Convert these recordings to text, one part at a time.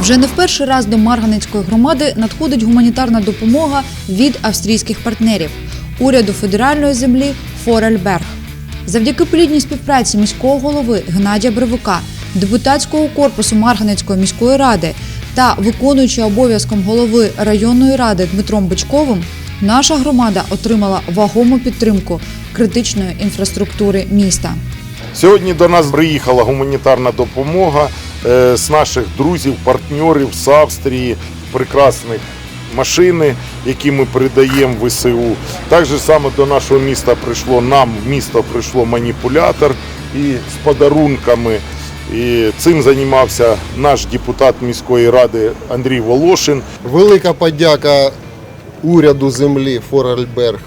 Вже не в перший раз до Марганецької громади надходить гуманітарна допомога від австрійських партнерів уряду федеральної землі Форельберг. Завдяки плідній співпраці міського голови Геннадія Бревука, депутатського корпусу Марганецької міської ради та виконуючи обов'язком голови районної ради Дмитром Бичковим, наша громада отримала вагому підтримку критичної інфраструктури міста. Сьогодні до нас приїхала гуманітарна допомога з наших друзів, партнерів з Австрії, прекрасних машини, які ми передаємо ВСУ. Також саме до нашого міста прийшло, нам в місто прийшло маніпулятор і з подарунками. І цим займався наш депутат міської ради Андрій Волошин. Велика подяка уряду землі Форельберг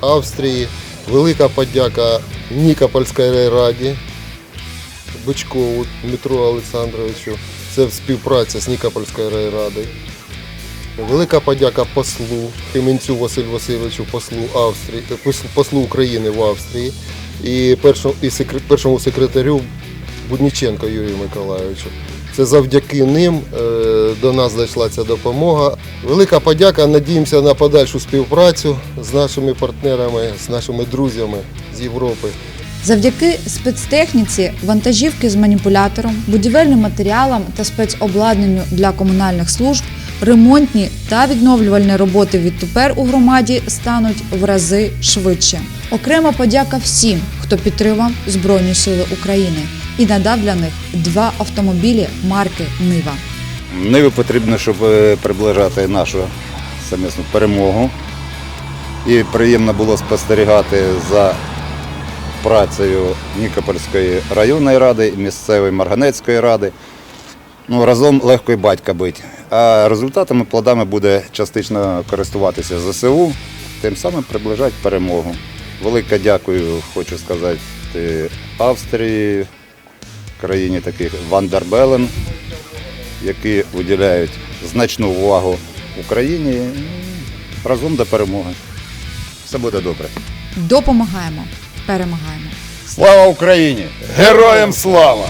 Австрії. Велика подяка Нікопольській райраді Бичкову Дмитру Олександровичу. Це в співпраці з Нікопольською райрадою. Велика подяка послу Хименцю Василю Васильовичу, послу Австрії, е, послу України в Австрії і першому, і секре- першому секретарю Будніченко Юрію Миколайовичу. Це завдяки ним е, до нас дійшла ця допомога. Велика подяка. Надіємося на подальшу співпрацю з нашими партнерами, з нашими друзями з Європи. Завдяки спецтехніці, вантажівки з маніпулятором, будівельним матеріалам та спецобладнанню для комунальних служб, ремонтні та відновлювальні роботи відтепер у громаді стануть в рази швидше. Окрема подяка всім, хто підтримав Збройні Сили України і надав для них два автомобілі марки Нива. Ниві потрібно, щоб е, приближати нашу самісну перемогу. І приємно було спостерігати за працею Нікопольської районної ради місцевої Марганецької ради. Ну, разом легко і батька бить. А результатами, плодами буде частично користуватися ЗСУ, тим самим приближати перемогу. Велике дякую, хочу сказати, Австрії, країні таких Вандербелен, які виділяють значну увагу Україні. Разом до перемоги. Все буде добре. Допомагаємо, перемагаємо. Слава Україні! Героям слава!